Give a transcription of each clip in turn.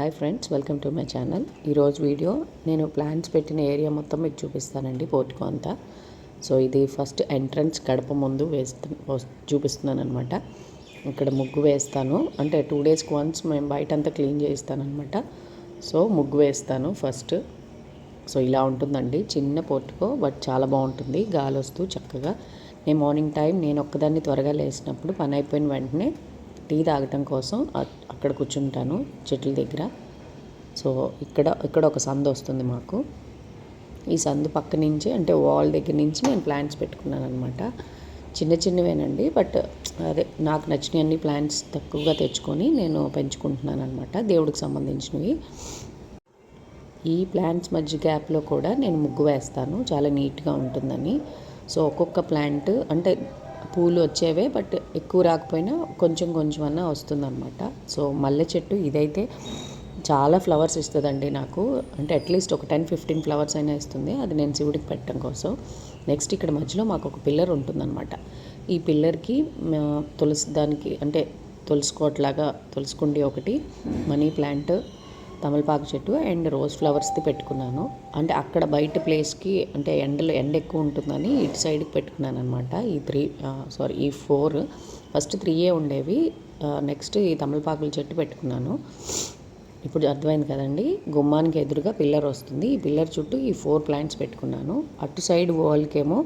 Hi friends welcome to my channel ఈరోజు video నేను plants పెట్టిన ఏరియా మొత్తం మీకు చూపిస్తానండి పోర్టుకో అంతా. సో ఇది ఫస్ట్ ఎంట్రన్స్ గడప ముందు వేస్తు చూపిస్తున్నాను అనమాట ఇక్కడ ముగ్గు వేస్తాను. అంటే టూ డేస్కి వన్స్ మేము బయట అంతా క్లీన్ చేయిస్తానమాట సో ముగ్గు వేస్తాను ఫస్ట్ సో ఇలా ఉంటుందండి. చిన్న పోర్టుకో బట్ చాలా బాగుంటుంది. గాలి వస్తూ చక్కగా. నేను మార్నింగ్ టైం నేను ఒక్కదాన్ని త్వరగా లేసినప్పుడు పని అయిపోయిన వెంటనే టీ తాగటం కోసం అక్కడ కూర్చుంటాను చెట్ల దగ్గర. సో ఇక్కడ ఇక్కడ ఒక సందు వస్తుంది మాకు. ఈ సందు పక్క నుంచి అంటే వాల్ దగ్గర నుంచి నేను ప్లాంట్స్ పెట్టుకున్నాను అనమాట చిన్న చిన్నవేనండి బట్ అదే నాకు నచ్చిన అన్ని ప్లాంట్స్ తక్కువగా తెచ్చుకొని నేను పెంచుకుంటున్నాను అనమాట దేవుడికి సంబంధించినవి. ఈ ప్లాంట్స్ మధ్య గ్యాప్లో కూడా నేను ముగ్గు వేస్తాను చాలా నీట్గా ఉంటుందని. సో ఒక్కొక్క ప్లాంట్ అంటే పూలు వచ్చేవే బట్ ఎక్కువ రాకపోయినా కొంచెం కొంచెం అన్నా వస్తుందన్నమాట. సో మల్లె చెట్టు ఇదైతే చాలా ఫ్లవర్స్ ఇస్తుందండి నాకు. అంటే అట్లీస్ట్ ఒక టెన్ ఫిఫ్టీన్ ఫ్లవర్స్ అయినా ఇస్తుంది. అది నేను శివుడికి పెట్టడం కోసం. నెక్స్ట్ ఇక్కడ మధ్యలో మాకు ఒక పిల్లర్ ఉంటుందన్నమాట. ఈ పిల్లర్కి తులసి దానికి అంటే తులసుకోట్లాగా తులసికుండి ఒకటి మనీ ప్లాంట్ తమలపాకు చెట్టు అండ్ రోజ్ ఫ్లవర్స్ది పెట్టుకున్నాను. అంటే అక్కడ బయట ప్లేస్కి అంటే ఎండలు ఎండ ఎక్కువ ఉంటుందని ఇటు సైడ్కి పెట్టుకున్నాను అనమాట ఈ త్రీ సారీ ఈ ఫోర్ ఫస్ట్ త్రీయే ఉండేవి. నెక్స్ట్ ఈ తమలపాకుల చెట్టు పెట్టుకున్నాను. ఇప్పుడు అర్థమైంది కదండి. గుమ్మానికి ఎదురుగా పిల్లర్ వస్తుంది. ఈ పిల్లర్ చుట్టూ ఈ ఫోర్ ప్లాంట్స్ పెట్టుకున్నాను. అటు సైడ్ వాల్కేమో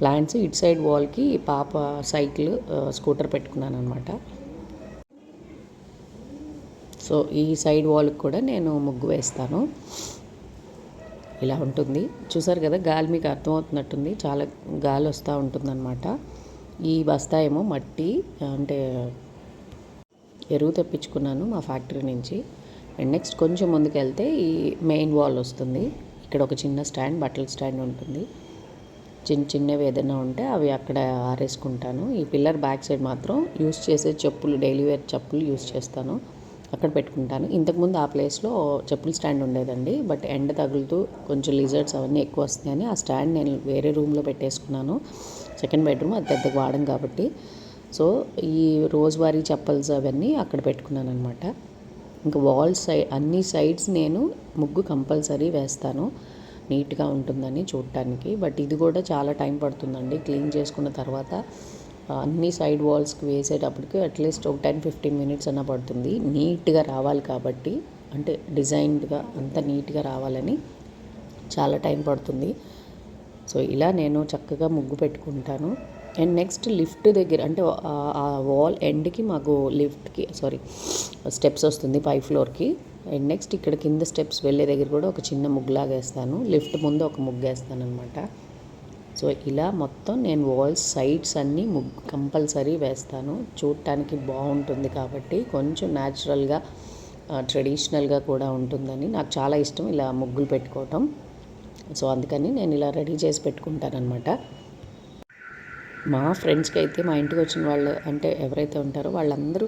ప్లాంట్స్ ఇటు సైడ్ వాల్కి పాప సైకిల్ స్కూటర్ పెట్టుకున్నాను అనమాట సో ఈ సైడ్ వాల్కి కూడా నేను ముగ్గు వేస్తాను. ఇలా ఉంటుంది. చూసారు కదా గాలి మీకు అర్థమవుతున్నట్టుంది. చాలా గాలి వస్తూ ఉంటుందన్నమాట. ఈ బస్తా ఏమో మట్టి అంటే ఎరువు తెప్పించుకున్నాను మా ఫ్యాక్టరీ నుంచి. అండ్ నెక్స్ట్ కొంచెం ముందుకు వెళ్తే ఈ మెయిన్ వాల్ వస్తుంది. ఇక్కడ ఒక చిన్న స్టాండ్ బట్టల స్టాండ్ ఉంటుంది. చిన్న చిన్నవి ఏదైనా ఉంటే అవి అక్కడ ఆరేసుకుంటాను. ఈ పిల్లర్ బ్యాక్ సైడ్ మాత్రం యూస్ చేసే చెప్పులు డైలీ వేర్ చెప్పులు యూస్ చేస్తాను. అక్కడ పెట్టుకుంటాను. ఇంతకుముందు ఆ ప్లేస్లో చెప్పుల స్టాండ్ ఉండేదండి. బట్ ఎండ తగులుతూ కొంచెం లిజర్ట్స్ అవన్నీ ఎక్కువ వస్తున్నాయని ఆ స్టాండ్ నేను వేరే రూమ్లో పెట్టేసుకున్నాను. సెకండ్ బెడ్రూమ్ అది పెద్దగా వాడడం కాబట్టి. సో ఈ రోజువారీ చెప్పల్స్ అవన్నీ అక్కడ పెట్టుకున్నాను అనమాట ఇంకా వాల్ సైడ్ అన్ని సైడ్స్ నేను ముగ్గు కంపల్సరీ వేస్తాను. నీట్గా ఉంటుందని చూడటానికి బట్ ఇది కూడా చాలా టైం పడుతుందండి. క్లీన్ చేసుకున్న తర్వాత అన్ని సైడ్ వాల్స్కి వేసేటప్పటికి అట్లీస్ట్ ఒక టెన్ ఫిఫ్టీన్ మినిట్స్ అన్న పడుతుంది. నీట్గా రావాలి కాబట్టి అంటే డిజైన్డ్గా అంత నీట్గా రావాలని చాలా టైం పడుతుంది. సో ఇలా నేను చక్కగా ముగ్గు పెట్టుకుంటాను. అండ్ నెక్స్ట్ లిఫ్ట్ దగ్గర అంటే ఆ వాల్ ఎండ్కి మాకు లిఫ్ట్కి సారీ స్టెప్స్ వస్తుంది పై ఫ్లోర్కి. అండ్ నెక్స్ట్ ఇక్కడ కింద స్టెప్స్ వెళ్ళే దగ్గర కూడా ఒక చిన్న ముగ్గులాగా వేస్తాను లిఫ్ట్ ముందు ఒక ముగ్గు వేస్తాను అనమాట సో ఇలా మొత్తం నేను వాల్స్ సైడ్స్ అన్నీ ముగ్గు కంపల్సరీ వేస్తాను. చూడటానికి బాగుంటుంది కాబట్టి కొంచెం న్యాచురల్గా ట్రెడిషనల్గా కూడా ఉంటుందని నాకు చాలా ఇష్టం ఇలా ముగ్గులు పెట్టుకోవటం. సో అందుకని నేను ఇలా రెడీ చేసి పెట్టుకుంటాను అనమాట మా ఫ్రెండ్స్కి అయితే మా ఇంటికి వచ్చిన వాళ్ళు అంటే ఎవరైతే ఉంటారో వాళ్ళందరూ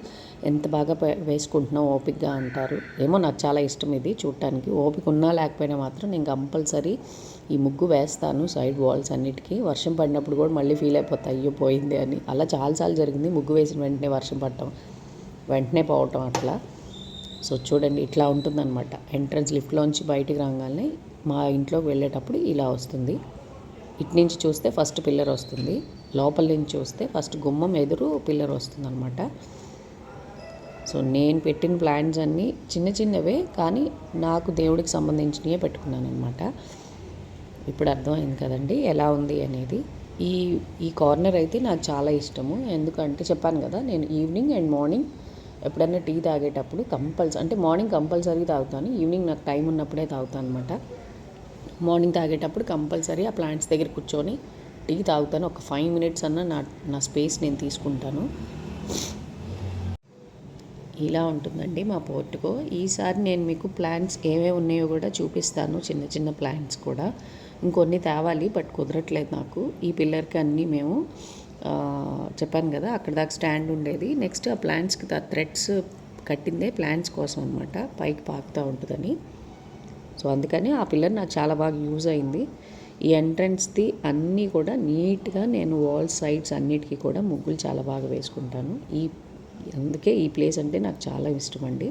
ఎంత బాగా వేసుకుంటున్నావు ఓపిక్గా అంటారు. ఏమో నాకు చాలా ఇష్టం ఇది చూడటానికి ఓపిక ఉన్నా లేకపోయినా మాత్రం నేను కంపల్సరీ ఈ ముగ్గు వేస్తాను సైడ్ వాల్స్ అన్నిటికీ. వర్షం పడినప్పుడు కూడా మళ్ళీ ఫీల్ అయిపోతాయి అయ్యో పోయింది అని. అలా చాలాసార్లు జరిగింది. ముగ్గు వేసిన వెంటనే వర్షం పడటం వెంటనే పోవటం అట్లా. సో చూడండి ఇట్లా ఉంటుందన్నమాట. ఎంట్రన్స్ లిఫ్ట్లోంచి బయటికి రాగానే మా ఇంట్లోకి వెళ్ళేటప్పుడు ఇలా వస్తుంది. ఇటు నుంచి చూస్తే ఫస్ట్ పిల్లర్ వస్తుంది. లోపల నుంచి చూస్తే ఫస్ట్ గుమ్మం ఎదురు పిల్లర్ వస్తుందన్నమాట. సో నేను పెట్టిన ప్లాంట్స్ అన్నీ చిన్న చిన్నవే కానీ నాకు దేవుడికి సంబంధించినవే పెట్టుకున్నాను అనమాట ఇప్పుడు అర్థమైంది కదండి ఎలా ఉంది అనేది. ఈ ఈ కార్నర్ అయితే నాకు చాలా ఇష్టము. ఎందుకంటే చెప్పాను కదా నేను ఈవినింగ్ అండ్ మార్నింగ్ ఎప్పుడైనా టీ తాగేటప్పుడు కంపల్సరీ అంటే మార్నింగ్ కంపల్సరీ తాగుతాను ఈవినింగ్ నాకు టైం ఉన్నప్పుడే తాగుతాను అనమాట మార్నింగ్ తాగేటప్పుడు కంపల్సరీ ఆ ప్లాంట్స్ దగ్గర కూర్చొని టీ తాగుతాను. ఒక ఫైవ్ మినిట్స్ అన్న నా నా స్పేస్ నేను తీసుకుంటాను. ఇలా ఉంటుందండి మా పోర్టుకో. ఈసారి నేను మీకు ప్లాంట్స్ ఏమేమి ఉన్నాయో కూడా చూపిస్తాను. చిన్న చిన్న ప్లాంట్స్ కూడా. ఇంకొన్ని తేవాలి బట్ కుదరట్లేదు నాకు. ఈ పిల్లర్కి అన్నీ మేము చెప్పాను కదా అక్కడ దాకా స్టాండ్ ఉండేది. నెక్స్ట్ ఆ ప్లాంట్స్కి థ్రెడ్స్ కట్టిందే ప్లాంట్స్ కోసం అనమాట పైకి పాకుతూ ఉంటుందని. సో అందుకని ఆ పిల్లర్ నాకు చాలా బాగా యూజ్ అయింది. ఈ ఎంట్రన్స్ది అన్నీ కూడా నీట్గా నేను వాల్ సైడ్స్ అన్నిటికీ కూడా ముగ్గులు చాలా బాగా వేసుకుంటాను. ఈ అందుకే ఈ ప్లేస్ అంటే నాకు చాలా ఇష్టం అండి